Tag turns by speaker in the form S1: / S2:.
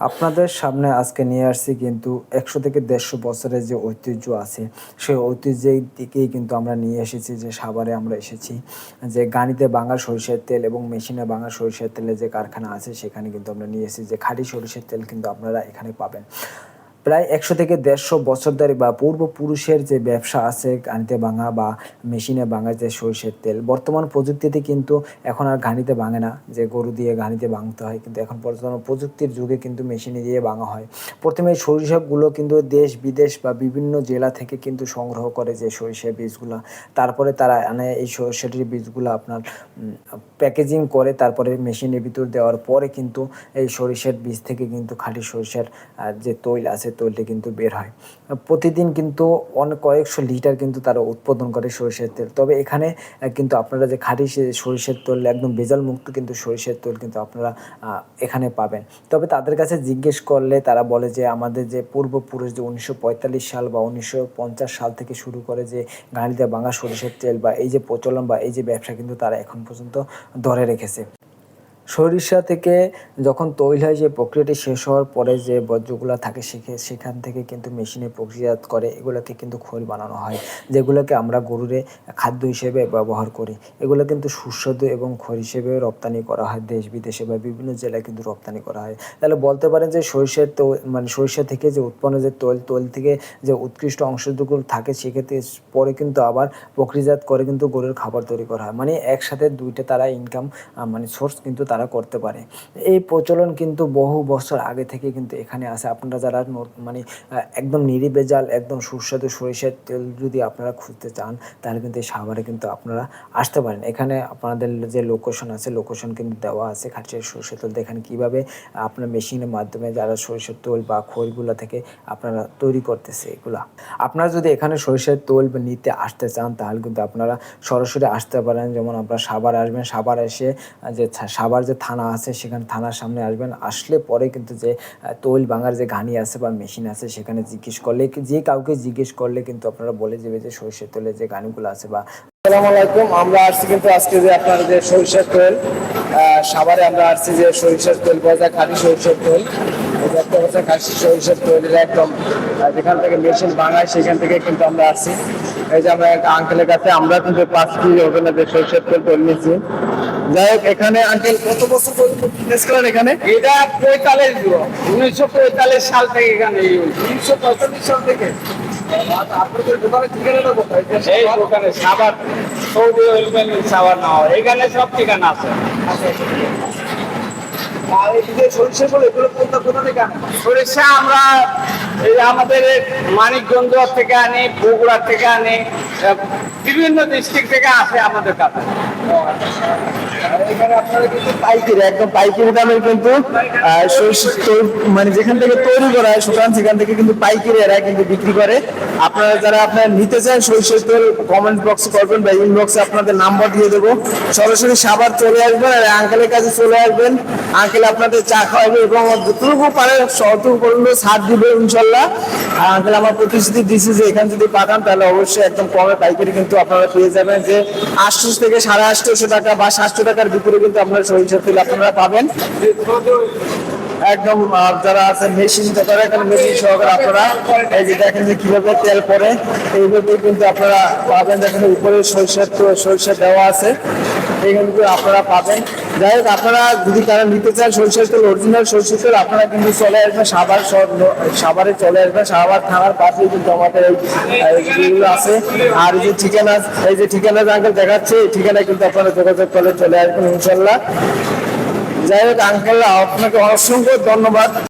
S1: আপনাদের সামনে আজকে নিয়ে আসছি কিন্তু একশো থেকে দেড়শো বছরের যে ঐতিহ্য আছে, সেই ঐতিহ্যের দিকেই কিন্তু আমরা নিয়ে এসেছি, যে সাভারে আমরা এসেছি। যে গানিতে বাঙা সরিষার তেল এবং মেশিনে বাঙা সরিষার তেলের যে কারখানা আছে, সেখানে কিন্তু আমরা নিয়ে এসেছি। যে খাঁটি সরিষার তেল কিন্তু আপনারা এখানে পাবেন। প্রায় একশো থেকে দেড়শো বছর ধরে বা পূর্বপুরুষের যে ব্যবসা আছে গানিতে ভাঙা বা মেশিনে ভাঙা যে সরিষার তেল, বর্তমান প্রযুক্তিতে কিন্তু এখন আর ঘানিতে ভাঙে না। যে গরু দিয়ে ঘানিতে ভাঙতে হয়, কিন্তু এখন বর্তমান প্রযুক্তির যুগে কিন্তু মেশিনে দিয়ে ভাঙা হয়। প্রথমে সরিষাগুলো কিন্তু দেশ বিদেশ বা বিভিন্ন জেলা থেকে কিন্তু সংগ্রহ করে যে সরিষার বীজগুলো। তারপরে তারা আনে এই সরিষাটির বীজগুলো আপনার প্যাকেজিং করে তারপরে মেশিনের ভিতর দেওয়ার পরে কিন্তু এই সরিষার বীজ থেকে কিন্তু খাঁটি সরিষার যে তৈল আছে তৈলটা কিন্তু বের হয়। প্রতিদিন কিন্তু অনেক কয়েকশো লিটার কিন্তু তারা উৎপাদন করে সরিষার তেল। তবে এখানে কিন্তু আপনারা যে খাঁটি সরিষার তেল, একদম ভেজাল মুক্ত কিন্তু সরিষার তেল কিন্তু আপনারা এখানে পাবেন। তবে তাদের কাছে জিজ্ঞেস করলে তারা বলে যে, আমাদের যে পূর্বপুরুষ যে উনিশশো পঁয়তাল্লিশ সাল বা উনিশশো পঞ্চাশ সাল থেকে শুরু করে যে গাড়িতে বাঙা সরিষার তেল বা এই যে প্রচলন বা এই যে ব্যবসা কিন্তু তারা এখন পর্যন্ত ধরে রেখেছে। সরিষা থেকে যখন তৈল হয়, যে প্রক্রিয়াটি শেষ হওয়ার পরে যে বর্জ্যগুলো থাকে, সেখে- সেখান থেকে কিন্তু মেশিনে প্রক্রিয়াজাত করে, এগুলোকে কিন্তু খৈল বানানো হয়, যেগুলোকে আমরা গরুরে খাদ্য হিসেবে ব্যবহার করি। এগুলো কিন্তু সুস্বাদু এবং খৈল হিসেবে রপ্তানি করা হয় দেশ বিদেশে বা বিভিন্ন জেলায় কিন্তু রপ্তানি করা হয়। তাহলে বলতে পারেন যে সরিষার তো মানে সরিষা থেকে যে উৎপন্ন যে তৈল তৈল থেকে যে উৎকৃষ্ট অংশটুকু থাকে, সেক্ষেত্রে পরে কিন্তু আবার প্রক্রিয়াজাত করে কিন্তু গরুর খাবার তৈরি করা হয়। মানে একসাথে দুইটা তারা ইনকাম মানে সোর্স কিন্তু তারা করতে পারে। এই প্রচলন কিন্তু বহু বছর আগে থেকে কিন্তু এখানে আসে আপনারা যারা মানে একদম নিরিবেজাল, একদম সুস্বাদু সরিষার তেল যদি আপনারা খুঁজতে চান, তাহলে কিন্তু এই সাভারে কিন্তু আপনারা আসতে পারেন। এখানে আপনাদের যে লোকেশন আছে লোকেশন কিন্তু দেওয়া আছে খাঁটির সরিষার তেল। দেখেন কীভাবে আপনার মেশিনের মাধ্যমে যারা সরিষার তেল বা খৈলগুলো থেকে আপনারা তৈরি করতেছে এগুলা। আপনারা যদি এখানে সরিষার তেল নিতে আসতে চান, তাহলে কিন্তু আপনারা সরাসরি আসতে পারেন। যেমন আপনারা সাভার আসবেন, সাভার এসে যে সাভার যে থানা আছে, সেখানে থানার সামনে আসবেন। আসলে পরে কিন্তু যে তৈল ভাঙার যে ঘানি আছে বা মেশিন আছে, সেখানে জিজ্ঞেস করলে, যে কাউকে জিজ্ঞেস করলে কিন্তু আপনারা বলে দেবে যে সরিষার তেলের যে গানিগুলো আছে বা
S2: আসসালামু আলাইকুম, আমরা আসছি কিন্তু আজকে যে আপনার যে সরিষার তেল সাভারে আমরা আসছি যে সরিষার তেল পাওয়া যায় খাঁটি সরিষার তেল। খাঁটি সরিষার তেল, এটা একদম যেখান থেকে মেশিন বাঙায় সেখান থেকে কিন্তু আমরা আসছি। এই যে আমরা আঙ্কেলের কাছে, আমরা কিন্তু পাঁচ কেজি ওখানে যে সরিষার তেল তেল নিয়েছি। যাই হোক এখানে আঙ্কেল কত বছর বিজনেস করেন এখানে?
S3: এটা পঁয়তাল্লিশ উনিশশো পঁয়তাল্লিশ সাল থেকে এখানে
S2: তিনশো পঁয়তাল্লিশ সাল থেকে? আপনাদের দোকানের ঠিকানাটা কোথায়?
S3: এই দোকানে সাবার সৌদি অয়েল সাবার নেওয়া। এখানে সব ঠিকানা আছে? সরিষা আমরা এই আমাদের মানিকগঞ্জ থেকে আনি বগুড়া থেকে আনি বিভিন্ন ডিস্ট্রিক্ট থেকে আসে আমাদের কাছে।
S2: আর পাইকারি পাইকারি কিন্তু মানে যেখান থেকে সুতরাং সেখান থেকে কিন্তু পাইকারি এরা কিন্তু বিক্রি করে। আপনারা যারা আপনারা নিতে চান কমেন্ট বক্সে করবেন আপনাদের নাম্বার দিয়ে দেবো। সরাসরি সাবার চলে আসবেন আর আঙ্কেলের কাছে চলে আসবেন। আঙ্কেল আপনাদের চা খাওয়াবে এবং যতটুকু পারে শতটুকু পর্যন্ত দিবে ইনশাল্লাহ। আর আঙ্কেল, আমার প্রতিশ্রুতি দিছি যে এখানে যদি পাঠান, তাহলে অবশ্যই একদম কমে পাইকারি কিন্তু আপনারা পেয়ে যাবেন যে আটশো থেকে সাড়ে আটশোশো টাকা বা সাতশো টাকার ভিতরে কিন্তু আপনার সরিষার তেল আপনারা পাবেন। একদম যারা আছে মেশিন তারা এখানে মেশিন সহকারে আপনারা এই যে দেখেন যে কীভাবে তেল পরে এইভাবে কিন্তু আপনারা পাবেন। দেখেন উপরে সরিষার তো সরিষা দেওয়া আছে, এখানে কিন্তু আপনারা পাবেন। যাই হোক, আপনারা যদি কারও নিতে চান সরিষার তেল অরিজিনাল সরিষার তেল, আপনারা কিন্তু চলে আসবেন ন- সাভারে চলে আসবেন। সাভার থানার পাশে কিন্তু আমাদের এই এই আছে, আর এই যে ঠিকানা, এই যে ঠিকানা আঙ্কেল দেখাচ্ছে, এই ঠিকানায় কিন্তু আপনারা যোগাযোগ করলে চলে আসবেন ইনশাল্লাহ। যাই হোক আঙ্কেল আপনাকে অসংখ্য ধন্যবাদ।